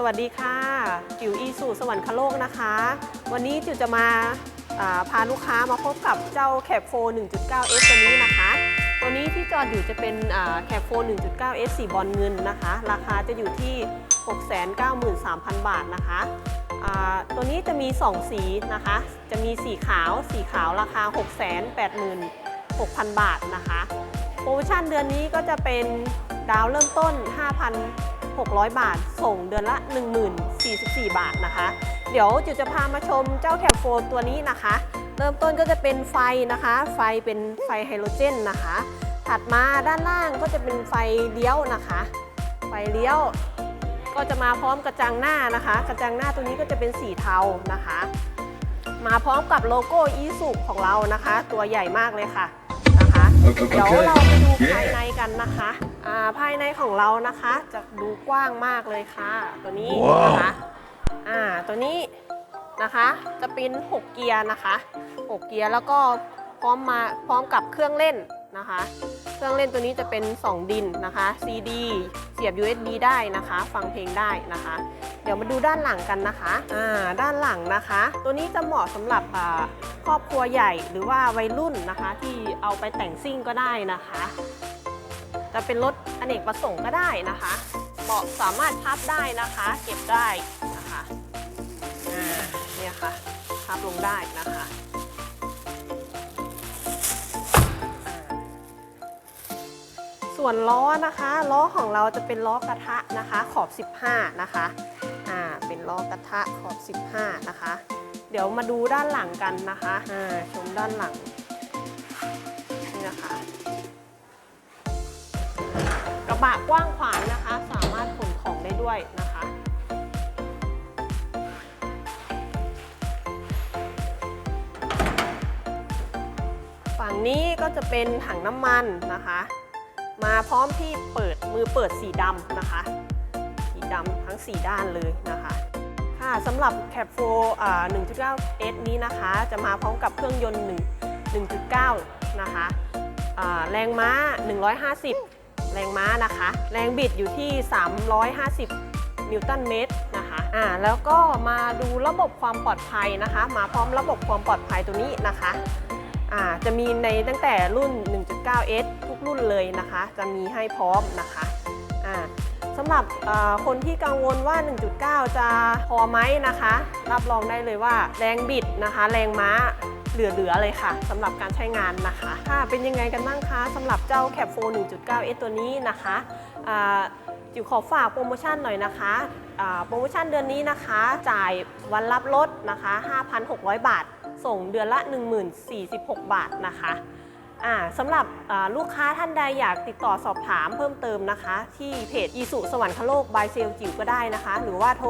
สวัสดีค่ะ จิ๋วอีสุสวรรคโลกนะคะ วันนี้จิ๋วจะมาาพาลูกค้ามาพบกับเจ้าแคปโฟ 1.9S ตัวนี้นะคะ ตัวนี้ที่จอดอยู่จะเป็นแคปโฟ 1.9S สีบอลเงินนะคะ ราคาจะอยู่ที่ 693,000 บาทนะคะตัวนี้จะมี 2 สีนะคะ จะมีสีขาว สีขาวราคา 686,000 บาทนะคะ โปรโมชั่นเดือนนี้ก็จะเป็นดาวเริ่มต้น 5,000 600 บาท ส่งเดือนละ 10,44 บาทนะคะ เดี๋ยวจิวจะพามาชมเจ้าแคปโฟนตัวนี้นะคะ เริ่มต้นก็จะเป็นไฟนะคะ ไฟเป็นไฟไฮโดรเจนนะคะ ถัดมาด้านล่างก็จะเป็นไฟเลี้ยวนะคะ ไฟเลี้ยวก็จะมาพร้อมกระจังหน้านะคะ กระจังหน้าตัวนี้ก็จะเป็นสีเทานะคะ มาพร้อมกับโลโก้อีสุของเรานะคะ ตัวใหญ่มากเลยค่ะ เดี๋ยวเราไปดูภายในกันนะคะอ่าภายในของเรานะคะจะดูกว้างมากเลยค่ะ ตัวนี้นะคะอ่าตัวนี้นะคะจะเป็น 6 เกียร์นะคะ 6 เกียร์แล้วก็พร้อมมาพร้อมกับเครื่องเล่น นะคะ เครื่องเล่นตัวนี้จะเป็น 2 ดินนะคะ CD เสียบ USB ได้นะคะ ฟังเพลงได้นะคะ เดี๋ยวมาดูด้านหลังกันนะคะอ่าด้านหลังนะคะ ตัวนี้จะเหมาะสำหรับครอบครัวใหญ่หรือว่าวัยรุ่นนะคะ ที่เอาไปแต่งซิ่งก็ได้นะคะ จะเป็นรถอเนกประสงค์ก็ได้นะคะเบาะสามารถพับได้นะคะ เก็บได้นะคะอ่าเนี่ยค่ะพับลงได้นะคะ ส่วนล้อนะคะล้อของเราจะเป็นล้อกระทะนะคะขอบ 15 นะคะอ่าเป็นล้อกระทะขอบ 15 นะคะ เดี๋ยวมาดูด้านหลังกันนะคะอ่าชมด้านหลังนี่นะคะกระบะกว้างขวางนะคะ สามารถขนของได้ด้วยนะคะฝั่งนี้ก็จะเป็นถังน้ำมันนะคะ มาพร้อมที่เปิดมือเปิดสีดำนะคะ สีดำทั้ง 4 ด้านเลยนะคะ ค่ะสำหรับ Cap 4อ่า 1.9S นี้นะคะ จะมาพร้อมกับเครื่องยนต์ 1 1.9 นะคะแรงม้า 150 แรงม้านะคะ แรงบิดอยู่ที่ 350 นิวตันเมตรนะคะอ่าแล้วก็มาดูระบบความปลอดภัยนะคะ มาพร้อมระบบความปลอดภัยตัวนี้นะคะ อ่าจะมีในตั้งแต่รุ่น 1.9S ทุกรุ่นเลยนะคะ จะมีให้พร้อมนะคะอ่าสำหรับคนที่กังวลว่า 1.9 จะพอไหมนะคะ รับรองได้เลยว่าแรงบิดนะคะ แรงม้าเหลือๆเลยค่ะสำหรับการใช้งานนะคะค่ะเป็นยังไงกันบ้างคะสำหรับเจ้า Cap 4 1.9S ตัวนี้นะคะจิ๋วขอฝากโปรโมชั่นหน่อยนะคะโปรโมชั่นเดือนนี้นะคะ จ่ายวันรับรถนะคะ 5,600 บาท ส่งเดือนละ 1046 บาทนะคะอ่าสำหรับลูกค้าท่านใดอยากติดต่อสอบถามเพิ่มเติมนะคะ ที่เพจอีสุสวรรคโลกบายเซลจิ๋วก็ได้นะคะ หรือว่าโทร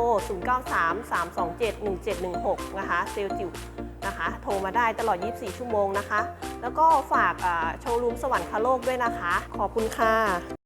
0933271716 นะคะ เซลจิ๋วนะคะ โทรมาได้ตลอด 24 ชั่วโมงนะคะ แล้วก็ฝากโชว์รูมสวรรคโลกด้วยนะคะ ขอบคุณค่ะ